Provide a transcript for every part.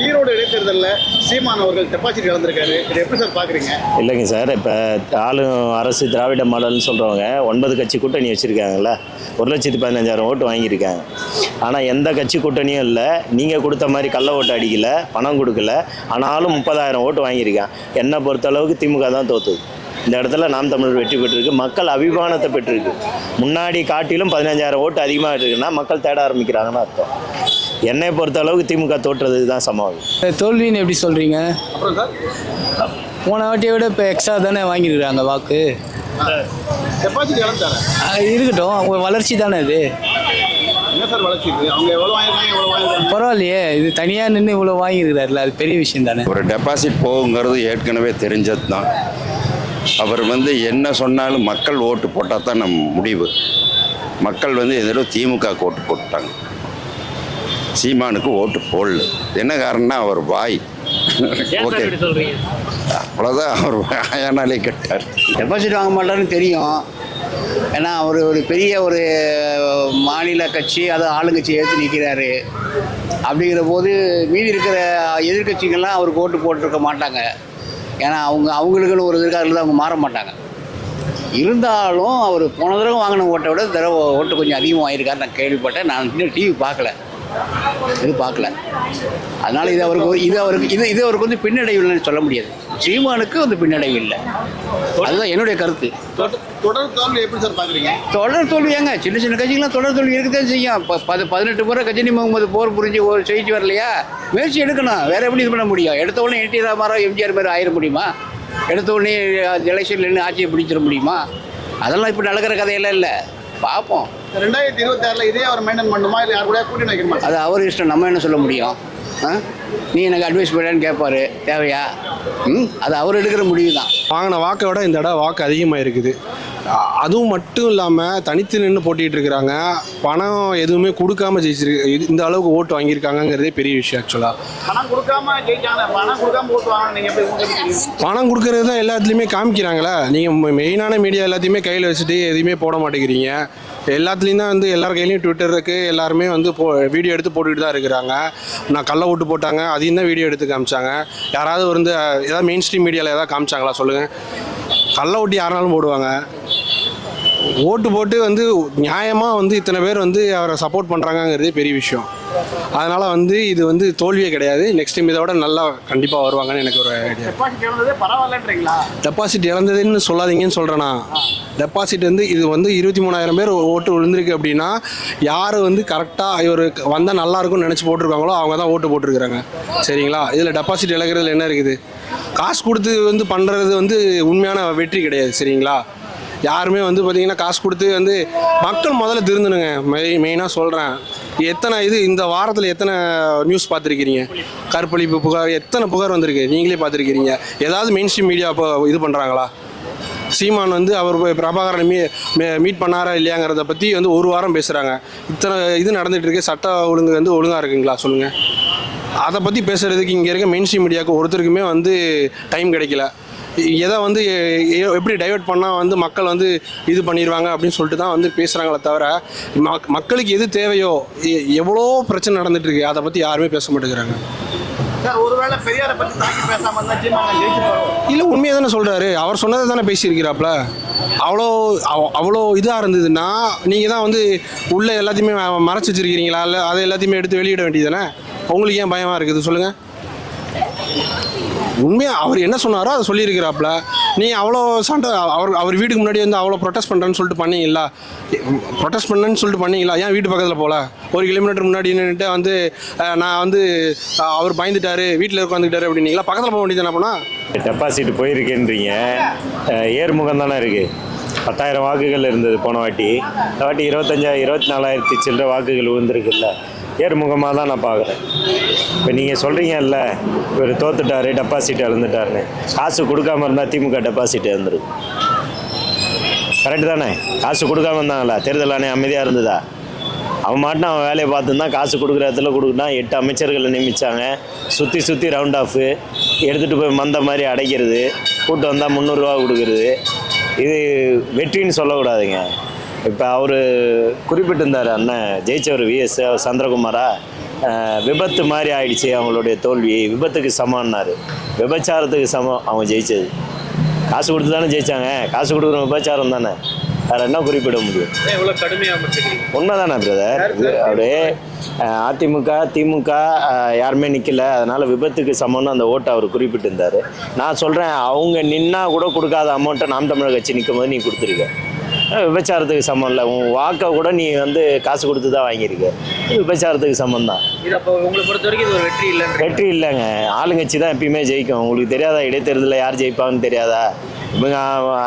ஈரோடு இடைத்தேர்தலில் சீமான் அவர்கள் டெபாசிட் இழந்திருக்காரு. இது எப்படி சார் பார்க்குறீங்க இல்லைங்க சார் இப்போ ஆளும் அரசு திராவிட மாடல்னு சொல்கிறவங்க ஒன்பது கட்சி கூட்டணி வச்சுருக்காங்கல்ல. ஒரு லட்சத்து பதினஞ்சாயிரம் ஓட்டு வாங்கியிருக்காங்க. ஆனால் எந்த கட்சி கூட்டணியும் இல்லை. நீங்கள் கொடுத்த மாதிரி கள்ள ஓட்டு அடிக்கல பணம் கொடுக்கல. ஆனாலும் முப்பதாயிரம் ஓட்டு வாங்கியிருக்கான் என்னை பொறுத்தளவுக்கு திமுக தான் தோத்துது. இந்த இடத்துல நாம் தமிழர் வெற்றி பெற்றிருக்கு. மக்கள் அபிமானத்தை பெற்றிருக்கு. முன்னாடி காட்டிலும் பதினஞ்சாயிரம் ஓட்டு அதிகமாக இருக்குன்னா மக்கள் தேட ஆரம்பிக்கிறாங்கன்னு அர்த்தம். என்னை பொறுத்த அளவுக்கு திமுக தோற்றது தான் சமாவும் தோல்வின்னு எப்படி சொல்கிறீங்க அப்புறம் சார்? போன வாட்டியை விட இப்போ எக்ஸ்ட்ரா தானே வாங்கியிருக்காங்க வாக்கு. இருக்கட்டும் வளர்ச்சி தானே இது. பரவாயில்லையே இது தனியாக நின்று இவ்வளோ வாங்கியிருக்கிறாருல அது பெரிய விஷயம் தானே. ஒரு டெபாசிட் போகுங்கிறது ஏற்கனவே தெரிஞ்சது தான். அவர் வந்து என்ன சொன்னாலும் மக்கள் ஓட்டு போட்டால் தான் நம்ம முடிவு. மக்கள் வந்து எதிரோ திமுக ஓட்டு போட்டாங்க. சீமானுக்கு ஓட்டு போடல. என்ன காரணம்னா அவர் வாய். ஓகே. அவ்வளோதான் அவர் வாயானாலே கெட்டார். டெபாசிட் வாங்க மாட்டாருன்னு தெரியும். ஏன்னா அவர் ஒரு பெரிய ஒரு மாநில கட்சி அது ஆளுங்கட்சி ஏற்று நிற்கிறாரு அப்படிங்கிற போது மீதி இருக்கிற எதிர்க்கட்சிகள்லாம் அவருக்கு ஓட்டு போட்டிருக்க மாட்டாங்க. ஏன்னா அவங்க அவங்களுக்குன்னு ஒரு இருக்காரில் அவங்க மாற மாட்டாங்க. இருந்தாலும் அவர் போன தடவை வாங்கின ஓட்டை விட தடவை ஓட்டு கொஞ்சம் அதிகமாக வாங்கியிருக்காரு நான் கேள்விப்பட்டேன். நான் இன்னும் டிவி பார்க்கல. இது பார்க்கல. அதனால் இது அவருக்கு இது அவருக்கு இது இது அவருக்கு வந்து பின்னடைவு இல்லைன்னு சொல்ல முடியாது. சீமானுக்கு வந்து பின்னடைவு இல்லை அதுதான் என்னுடைய கருத்து. தொடர் தோல்வி எப்படி சார் பார்க்குறீங்க? தொடர் தோல்வி ஏங்க? சின்ன சின்ன கட்சிகள்லாம் தொடர் தோல்வி இருக்கதான் செய்யும். இப்போ பது பதினெட்டு முறை கஜினி முகமது போர் புரிஞ்சு ஒரு செய்தி வரலையா? முயற்சி எடுக்கணும். வேற எப்படி இது பண்ண முடியும்? எடுத்த உடனே என்டி ராமாராவ் எம்ஜிஆர் மாதிரி ஆயிட முடியுமா? எடுத்த உடனே எலெக்ஷன் நின்று ஆட்சியை பிடிச்சிட முடியுமா? அதெல்லாம் இப்போ நடக்கிற கதையெல்லாம் இல்லை. பார்ப்போம். ரெண்டாயிரத்தி இருபத்தி ஆறில் இதே அவர் மெயின்டைன் பண்ணுமா இல்லை யார் கூட கூட்டணி வைக்கணுமா? அது அவர் இஷ்டம். நம்ம என்ன சொல்ல முடியும்? ஆ? நீ எனக்கு அட்வைஸ் பண்ணான்னு கேட்பாரு தேவையா? ம்? அது அவர் எடுக்கிற முடிவு தான் வாங்கின வாக்கை விட இந்த தடவை வாக்கு அதிகமாக இருக்குது அதுவும் மட்டும் இல்லாமல் தனித்து நின்று போட்டிட்டு இருக்கிறாங்க. பணம் எதுவுமே கொடுக்காம ஜெயிச்சிருக்கு இது- இந்த அளவுக்கு ஓட்டு வாங்கியிருக்காங்கங்கிறதே பெரிய விஷயம் ஆக்சுவலாக பணம் கொடுக்காம ஜெயிச்சாங்க. பணம் கொடுக்காம ஓட்டு வாங்க நீங்கள் எப்படி உங்களுக்கு தெரியும் பணம் கொடுக்கறது தான் எல்லாத்துலேயுமே காமிக்கிறாங்களே. நீங்கள் மெயினான மீடியா எல்லாத்தையுமே கையில் வச்சுட்டு எதையுமே போட மாட்டேங்கிறீங்க. எல்லாத்துலேயும் தான் வந்து எல்லார் கையிலையும் ட்விட்டர் இருக்குது எல்லாருமே வந்து போ வீடியோ எடுத்து போட்டுக்கிட்டு தான் இருக்கிறாங்க. நான் கள்ள ஓட்டு போட்டாங்க. அதையும் தான் வீடியோ எடுத்து காமிச்சாங்க. யாராவது வந்து ஏதாவது மெயின் ஸ்ட்ரீம் மீடியாவில் ஏதாவது காமிச்சாங்களா சொல்லுங்கள் கள்ள ஓட்டு யாருனாலும் போடுவாங்க. ஓட்டு போட்டு வந்து நியாயமாக வந்து இத்தனை பேர் வந்து அவரை சப்போர்ட் பண்ணுறாங்கங்கிறதே பெரிய விஷயம். அதனால் வந்து இது வந்து தோல்வியே கிடையாது. நெக்ஸ்ட் டைம் இதை விட நல்லா கண்டிப்பாக வருவாங்கன்னு எனக்கு ஒரு ஐடியா டெபாசிட் இழந்ததுன்னு சொல்லாதீங்கன்னு சொல்கிறேன்னா டெபாசிட் வந்து இது வந்து இருபத்தி மூணாயிரம் பேர் ஓட்டு விழுந்திருக்கு அப்படின்னா யார் வந்து கரெக்டாக இவர் வந்தால் நல்லா இருக்கும்னு நினச்சி போட்டிருக்காங்களோ அவங்க தான் ஓட்டு போட்டிருக்கிறாங்க. சரிங்களா? இதில் டெபாசிட் இழக்கிறதுல என்ன இருக்குது? காசு கொடுத்து வந்து பண்ணுறது வந்து உண்மையான வெற்றி கிடையாது சரிங்களா? யாருமே வந்து பார்த்தீங்கன்னா காசு கொடுத்து வந்து மக்கள் முதல்ல திருந்தணுங்க. மெய் மெயினாக சொல்கிறேன் எத்தனை இது இந்த வாரத்தில் எத்தனை நியூஸ் பார்த்துருக்கிறீங்க? கற்பழிப்பு புகார் எத்தனை புகார் வந்திருக்கு? நீங்களே பார்த்துருக்கிறீங்க. ஏதாவது மெயின் ஸ்ட்ரீம் மீடியா இப்போ இது பண்ணுறாங்களா சீமான் வந்து அவர் போய் பிரபாகரனை மீ மீட் பண்ணாரா இல்லையாங்கிறத பற்றி வந்து ஒரு வாரம் பேசுகிறாங்க இத்தனை இது நடந்துகிட்டு இருக்கு சட்ட ஒழுங்கு வந்து ஒழுங்காக இருக்குங்களா? சொல்லுங்கள் அதை பற்றி பேசுகிறதுக்கு இங்கே இருக்க மெயின் ஸ்ட்ரீம் மீடியாவுக்கு ஒருத்தருக்குமே வந்து டைம் கிடைக்கல. எதை வந்து எப்படி டைவர்ட் பண்ணால் வந்து மக்கள் வந்து இது பண்ணிடுவாங்க அப்படின்னு சொல்லிட்டு தான் வந்து பேசுகிறாங்களே தவிர மக்- மக்களுக்கு எது தேவையோ எவ்வளோ பிரச்சனை நடந்துட்டு இருக்கு அதை பற்றி யாருமே பேச மாட்டேங்கிறாங்க. இல்லை உண்மையை தானே சொல்கிறாரு அவர் சொன்னதை தானே பேசியிருக்கிறாப்புல. அவ்வளோ அவ்- அவ்வளோ இதாக இருந்ததுன்னா நீங்கள் தான் வந்து உள்ளே எல்லாத்தையுமே மறைச்சு வச்சிருக்கிறீங்களா? இல்லை அதை எல்லாத்தையுமே எடுத்து வெளியிட வேண்டியதானே உங்களுக்கு ஏன் பயமாக இருக்குது? சொல்லுங்கள் உண்மையாக அவர் என்ன சொன்னாரோ அதை சொல்லியிருக்கிறாப்புல. நீ அவ்வளோ சண்டை அவர் அவர் வீட்டுக்கு முன்னாடி வந்து அவ்வளோ ப்ரொட்டஸ்ட் பண்ணுறேன்னு சொல்லிட்டு பண்ணீங்களா? ப்ரொட்டஸ்ட் பண்ணேன்னு சொல்லிட்டு பண்ணீங்களா? ஏன் வீட்டு பக்கத்தில் போகல ஒரு கிலோமீட்டர் முன்னாடி நின்றுட்டு வந்து நான் வந்து அவர் பயந்துட்டாரு வீட்டில் உட்காந்துக்கிட்டாரு அப்படின்னீங்களா? பக்கத்தில் போக வேண்டியது என்ன பண்ணா டெபாசிட் போயிருக்கேன்றீங்க. ஏர்முகம் தானே இருக்குது பத்தாயிரம் வாக்குகள் இருந்தது போன வாட்டி. இந்த வாட்டி இருபத்தஞ்சா இருபத்தி நாலாயிரத்தி சில்லற வாக்குகள் விழுந்திருக்குல்ல. ஏர்முகமாக தான் நான் பார்க்குறேன். இப்போ நீங்கள் சொல்கிறீங்கல்ல இவர் தோத்துட்டார் டெபாசிட் இழந்துட்டாருன்னு. காசு கொடுக்காம இருந்தால் திமுக டெபாசிட் இழந்துருக்கு கரெக்டு தானே? காசு கொடுக்காம இருந்தாங்களா? தேர்தல் ஆணையம் அமைதியாக இருந்ததா? அவன் மாட்டினா அவன் வேலையை பார்த்துருந்தான் காசு கொடுக்குற இடத்துல கொடுக்குனா எட்டு அமைச்சர்களை நியமித்தாங்க சுற்றி சுற்றி ரவுண்ட் ஆஃபு எடுத்துகிட்டு போய் மந்த மாதிரி அடைக்கிறது. கூட்டம் வந்தால் முந்நூறுரூவா கொடுக்குறது. இது வெற்றின்னு சொல்லக்கூடாதுங்க. இப்போ அவர் குறிப்பிட்டிருந்தார் அண்ணன் ஜெயிச்சவர் விஎஸ் சந்திரகுமாரா அஹ், விபத்து மாதிரி ஆயிடுச்சு அவங்களுடைய தோல்வி விபத்துக்கு சமம்னாரு. விபச்சாரத்துக்கு சமம் அவங்க ஜெயிச்சது. காசு கொடுத்து தானே ஜெயிச்சாங்க. காசு கொடுக்குற விபச்சாரம் தானே. வேறு என்ன குறிப்பிட முடியும்? விமர்சிக்கிறீங்க உண்மைதானே பிரதர் அப்படியே அதிமுக திமுக யாருமே நிற்கல அதனால் விபத்துக்கு சமம்னு அந்த ஓட்டை அவர் குறிப்பிட்டிருந்தார். நான் சொல்கிறேன் அவங்க நின்னா கூட கொடுக்காத அமௌண்ட்டை நாம் தமிழர் கட்சி நிற்கும் போது நீ கொடுத்துருக்க. விபச்சாரத்துக்கு சமம் இல்லை. உன் வாக்கை கூட நீ வந்து காசு கொடுத்து தான் வாங்கியிருக்க விபச்சாரத்துக்கு சமம் தான் இது அப்போ உங்களை பொறுத்த வரைக்கும் இது ஒரு வெற்றி இல்லைன்ற வெற்றி இல்லைங்க. ஆளுங்கட்சி தான் எப்பயுமே ஜெயிக்கும். உங்களுக்கு தெரியாதா? இடைத்தேர்தலில் யார் ஜெயிப்பாங்கன்னு தெரியாதா? இவங்க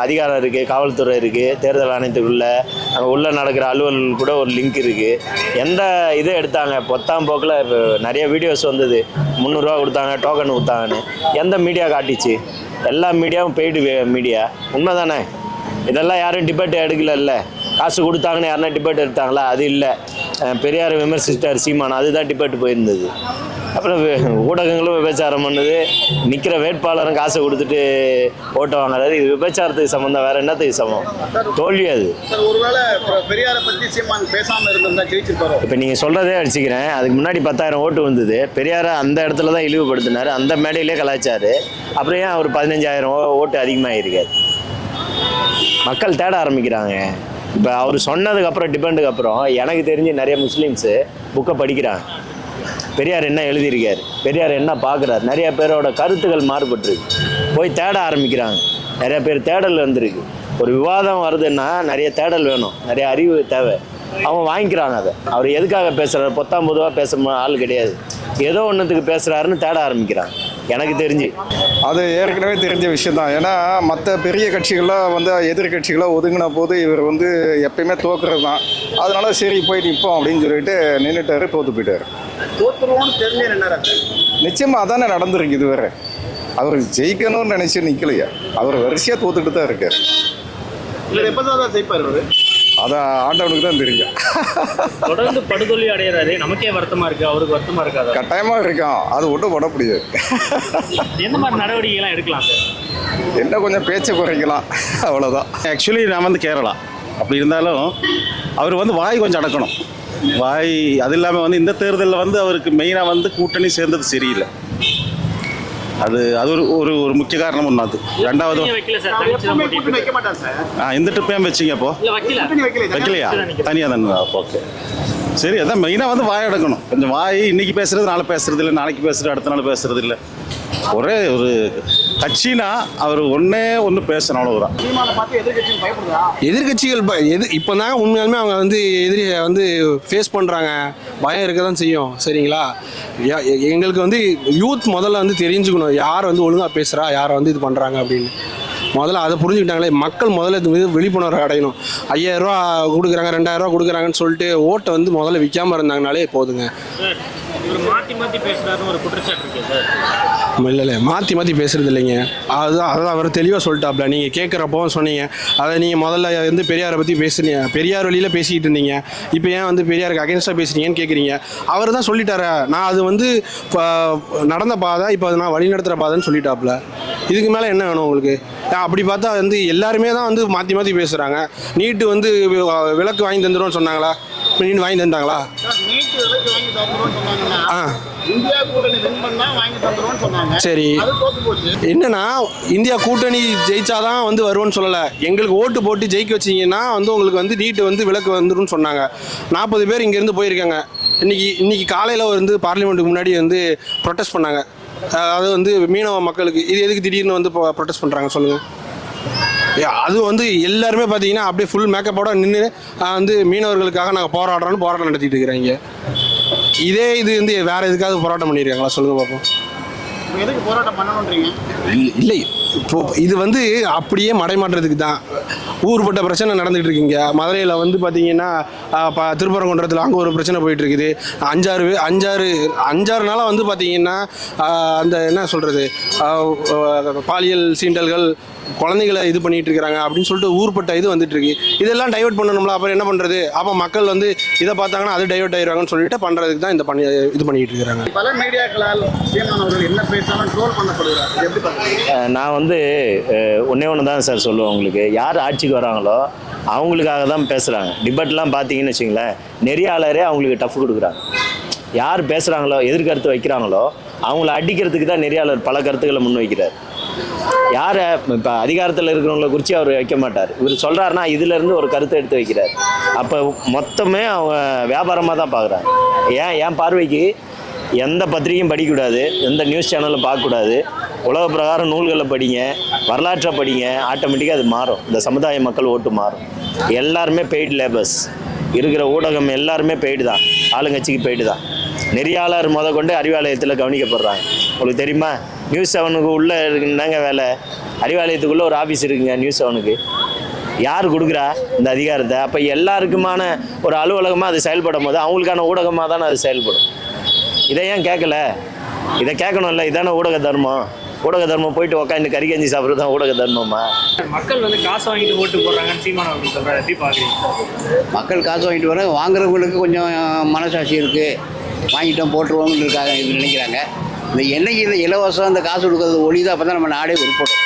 அதிகாரம் இருக்குது காவல்துறை இருக்குது தேர்தல் ஆணையத்துக்குள்ள அங்கே உள்ளே நடக்கிற அலுவல் கூட ஒரு லிங்க் இருக்குது எந்த இதை எடுத்தாங்க? பொத்தாம் போக்கில் இப்போ நிறைய வீடியோஸ் வந்தது. முந்நூறுரூவா கொடுத்தாங்க டோக்கன் கொடுத்தாங்கன்னு. எந்த மீடியா காட்டிச்சு? எல்லா மீடியாவும் பெய்டு மீடியா உண்மை தானே இதெல்லாம் யாரும் டிபேட் எடுக்கலல்ல. காசு கொடுத்தாங்கன்னு யாருன்னா டிபேட் எடுத்தாங்களா? அது இல்லை. பெரியார் விமர்சித்தார் சீமான். அதுதான் டிபேட் போயிருந்தது. அப்புறம் ஊடகங்களும் விபச்சாரம் பண்ணுது. நிற்கிற வேட்பாளரும் காசை கொடுத்துட்டு ஓட்டை வாங்குறாரு. இது விபச்சாரத்துக்கு சம்மந்தம் வேற என்னத்துக்கு சமம் தோல்வி அது. இப்போ நீங்கள் சொல்கிறதே அடிச்சுக்கிறேன். அதுக்கு முன்னாடி பத்தாயிரம் ஓட்டு வந்தது. பெரியாரை அந்த இடத்துல தான் இழிவுபடுத்தினார். அந்த மேடையிலே கலாய்ச்சாரு அப்புறம் ஏன் அவர் பதினஞ்சாயிரம் ஓட்டு அதிகமாகிருக்காரு மக்கள் தேட ஆரம்பிக்கிறாங்க. இப்போ அவர் சொன்னதுக்கு அப்புறம் டிபெண்டுக்கு அப்புறம் எனக்கு தெரிஞ்சு நிறைய முஸ்லீம்ஸு புக்கை படிக்கிறாங்க. பெரியார் என்ன எழுதியிருக்காரு? பெரியார் என்ன பார்க்குறாரு? நிறைய பேரோட கருத்துக்கள் மாறுபட்டிருக்கு. போய் தேட ஆரம்பிக்கிறாங்க. நிறைய பேர் தேடல் வந்திருக்கு. ஒரு விவாதம் வருதுன்னா நிறைய தேடல் வேணும். நிறைய அறிவு தேவை. அவன் வாங்கிக்கிறாங்க அதை. அவர் எதுக்காக பேசுகிறாரு பொத்தாம் பொதுவாக பேச ஆள் கிடையாது. ஏதோ ஒன்றுத்துக்கு பேசுகிறாருன்னு தேட ஆரம்பிக்கிறான் எனக்கு தெரிஞ்சு. அது ஏற்கனவே தெரிஞ்ச விஷயம்தான். ஏன்னா மற்ற பெரிய கட்சிகள்லாம் வந்து எதிர்கட்சிகளாக ஒதுங்கின போது இவர் வந்து எப்பயுமே தோக்குறது தான் அதனால சரி போய் நிற்போம் அப்படின்னு சொல்லிட்டு நின்றுட்டாரு தோத்து போயிட்டாரு. நிச்சயமாக அதானே நடந்திருக்கு இதுவரை அவர் ஜெயிக்கணும்னு நினச்சி நிற்கலையா அவர் வரிசையாக தோத்துக்கிட்டு தான் இருக்கார். இல்லை எப்பதான் தான் ஜெயிப்பார் அவரு அதை ஆண்டவனுக்கு தான் தெரியும். தொடர்ந்து படுதோல்வி அடைகிறாரு நமக்கே வருத்தமா இருக்கு அவருக்கு வருத்தமா இருக்காதா? கட்டாயமாக இருக்கான் அது ஒன்றும் பண்ண முடியாது. எந்த மாதிரி நடவடிக்கைலாம் எடுக்கலாம் சார்? என்ன கொஞ்சம் பேச்சை குறைக்கலாம் அவ்வளோதான் ஆக்சுவலி நான் வந்து கேரளா. அப்படி இருந்தாலும் அவர் வந்து வாய் கொஞ்சம் அடக்கணும். வாய் அது இல்லாமல் வந்து இந்த தேர்தலில் வந்து அவருக்கு மெயினாக வந்து கூட்டணி சேர்ந்தது சரியில்லை. அது அது ஒரு ஒரு ஒரு முக்கிய காரணம் ஒன்று அது. ரெண்டாவது ஆ இந்த ட்ரிப்பையும் வச்சிங்க அப்போ? இல்ல வைக்கல. கூட்டணி வைக்கல வைக்கலையா. தனியாக தானே? ஓகே சரி அதான் மெயினாக வந்து வாய் அடக்கணும் கொஞ்சம் வாய் இன்னைக்கு பேசுறது நாளை பேசுறது இல்லை நாளைக்கு பேசுறது அடுத்த நாள் பேசுறது இல்லை. ஒரே ஒரு கட்சினா அவர் ஒன்றே ஒன்று பேசணும் பார்த்து எதிர்கட்சிகள் எது இப்போ தாங்க உண்மையாலுமே அவங்க வந்து எதிரியை வந்து ஃபேஸ் பண்ணுறாங்க பயம் இருக்க தான் செய்யும் சரிங்களா? எங்களுக்கு வந்து யூத் முதல்ல வந்து தெரிஞ்சுக்கணும். யார் வந்து ஒழுங்காக பேசுகிறா யாரை வந்து இது பண்ணுறாங்க அப்படின்னு. முதல்ல அதை புரிஞ்சுக்கிட்டாங்களே மக்கள் முதல்ல இது மீது விழிப்புணர்வு அடையணும். ஐயாயிரரூவா கொடுக்குறாங்க ரெண்டாயிரரூவா கொடுக்குறாங்கன்னு சொல்லிட்டு ஓட்டை வந்து முதல்ல விற்காம இருந்தாங்கனாலே போதுங்க. ஒரு குற்றச்சாட்டு இருக்கு சார். இல்லை இல்லை. மாற்றி மாற்றி பேசுறது இல்லைங்க. அதுதான் அதான் அவர் தெளிவாக சொல்லிட்டாப்ல. நீங்கள் கேட்குறப்போ சொன்னீங்க. அதை நீங்கள் முதல்ல வந்து பெரியாரை பற்றி பேசுனீங்க பெரியார் வழியில் பேசிக்கிட்டு இருந்தீங்க. இப்போ ஏன் வந்து பெரியாருக்கு அகேன்ஸ்டாக பேசுறீங்கன்னு கேட்குறீங்க அவர் தான் சொல்லிட்டாரா. நான் அது வந்து நடந்த பாதை இப்போ அது நான் வழி நடத்துகிற பாதைன்னு சொல்லிட்டாப்ல. இதுக்கு மேலே என்ன வேணும் உங்களுக்கு? ஏன் அப்படி பார்த்தா வந்து எல்லாருமே தான் வந்து மாற்றி மாற்றி பேசுகிறாங்க நீட்டு வந்து விளக்கு வாங்கி தந்துடுவோம்னு சொன்னாங்களா? நீட்டு வாங்கி தந்தாங்களா? ஆ. சரி. என்னன்னா இந்தியா கூட்டணி ஜெயிச்சாதான் வந்து வருவோன்னு சொல்லலை. எங்களுக்கு ஓட்டு போட்டு ஜெயிக்க வச்சீங்கன்னா வந்து உங்களுக்கு வந்து நீட்டு வந்து விலக்கு வந்துரும்னு சொன்னாங்க. நாற்பது பேர் இங்கேருந்து போயிருக்காங்க. இன்னைக்கு இன்னைக்கு காலையில் வந்து பார்லிமெண்ட்டுக்கு முன்னாடி வந்து ப்ரொட்டஸ்ட் பண்ணாங்க. அதாவது வந்து மீனவ மக்களுக்கு இது எதுக்கு திடீர்னு வந்து ப்ரொட்டஸ்ட் பண்ணுறாங்க சொல்லுங்கள் அது வந்து எல்லாருமே பார்த்தீங்கன்னா அப்படியே ஃபுல் மேக்கப்போட நின்று வந்து மீனவர்களுக்காக நாங்கள் போராடுறோம்னு போராட்டம் நடத்திட்டு இருக்கிறாங்க. இதே இது வந்து வேற எதுக்காவது போராட்டம் பண்ணியிருக்காங்களா சொல்லுங்கள் பார்ப்போம் எதுக்கு போராட்டம் பண்ணணுன்றீங்க? இல்ல- இல்லை இப்போ இது வந்து அப்படியே மடைமாற்றத்துக்கு தான். ஊர்பட்ட பிரச்சனை நடந்துகிட்டு இருக்குங்க. மதுரையில் வந்து பார்த்தீங்கன்னா திருப்பரங்குன்றத்தில் அங்கே ஒரு பிரச்சனை போயிட்டு இருக்குது. அஞ்சாறு அஞ்சாறு அஞ்சாறு நாளாக வந்து பார்த்தீங்கன்னா அந்த என்ன சொல்கிறது பாலியல் சீண்டல்கள் குழந்தைகளை இது பண்ணிட்டு இருக்கிறாங்க அப்படின்னு சொல்லிட்டு ஊர்பட்ட இது வந்துட்டு இருக்கு. இதெல்லாம் டைவர்ட் பண்ணணும்ல அப்புறம் என்ன பண்ணுறது அப்போ மக்கள் வந்து இதை பார்த்தாங்கன்னா அது டைவர்ட் ஆயிடுவாங்கன்னு சொல்லிட்டு பண்ணுறதுக்கு தான் இந்த பண்ணி இது பண்ணிட்டு இருக்கிறாங்க. பல மீடியாக்களால் என்ன பேசினாலும் ட்ரோல் பண்ணப்படுகிறார்? நான் வந்து ஒண்ணே ஒன்று தான் சார் சொல்லுவேன் உங்களுக்கு. யார் ஆட்சிக்கு வராங்களோ அவங்களுக்காக தான் பேசுகிறாங்க டிபேட்லாம் பார்த்தீங்கன்னு வச்சுங்களேன் நெறியாளரே அவங்களுக்கு டஃப் கொடுக்குறாங்க. யார் பேசுகிறாங்களோ எதிர்கருத்து வைக்கிறாங்களோ அவங்கள அடிக்கிறதுக்கு தான் நெறியாளர் பல கருத்துக்களை முன் வைக்கிறார். யாரை இப்போ அதிகாரத்தில் இருக்கிறவங்கள குறித்து அவர் வைக்க மாட்டார். இவர் சொல்கிறாருன்னா இதுலேருந்து ஒரு கருத்தை எடுத்து வைக்கிறார். அப்போ மொத்தமே அவங்க வியாபாரமாக தான் பார்க்குறாங்க. ஏன் என் பார்வைக்கு எந்த பத்திரிகையும் படிக்கக்கூடாது எந்த நியூஸ் சேனலும் பார்க்கக்கூடாது. உலக பிரகாரம் நூல்களை படிங்க வரலாற்றை படிங்க ஆட்டோமேட்டிக்காக அது மாறும். இந்த சமுதாய மக்கள் ஓட்டு மாறும். எல்லாருமே பெய்டு லேபர்ஸ் இருக்கிற ஊடகம் எல்லாருமே பெய்டு தான். ஆளுங்கட்சிக்கு பெய்டு தான். நெறியாளர் முத கொண்டு அறிவாலயத்தில் கவனிக்கப்படுறாங்க. உங்களுக்கு தெரியுமா? நியூஸ் செவனுக்கு உள்ளே இருக்குன்னாங்க வேலை. அறிவாலயத்துக்குள்ளே ஒரு ஆஃபீஸ் இருக்குங்க நியூஸ் செவனுக்கு யார் கொடுக்குறா இந்த அதிகாரத்தை? அப்போ எல்லாருக்குமான ஒரு அலுவலகமாக அது செயல்படும் போது அவங்களுக்கான ஊடகமாக தானே அது செயல்படும். இதை ஏன் கேட்கல இதை கேட்கணும்ல இதானே ஊடக தர்மம். ஊடக தர்மம் போயிட்டு உக்காந்து கறி கஞ்சி சாப்பிட்றது தான் ஊடக தர்மமா மக்கள் வந்து காசு வாங்கிட்டு ஓட்டு போடுறாங்கன்னு சீமான் சொல்றாரு. எப்படி பாக்குறீங்க? மக்கள் காசு வாங்கிட்டு வர வாங்குறவங்களுக்கு கொஞ்சம் மனசாட்சி இருக்குது வாங்கிட்டோம் போட்டுருவோம்னு இருக்காங்க இது நினைக்கிறாங்க. இந்த என்னைக்கு இந்த இலவசம் இந்த காசு கொடுக்கறது ஒளி தான் அப்போ தான் நம்ம நாடே உருப்படும்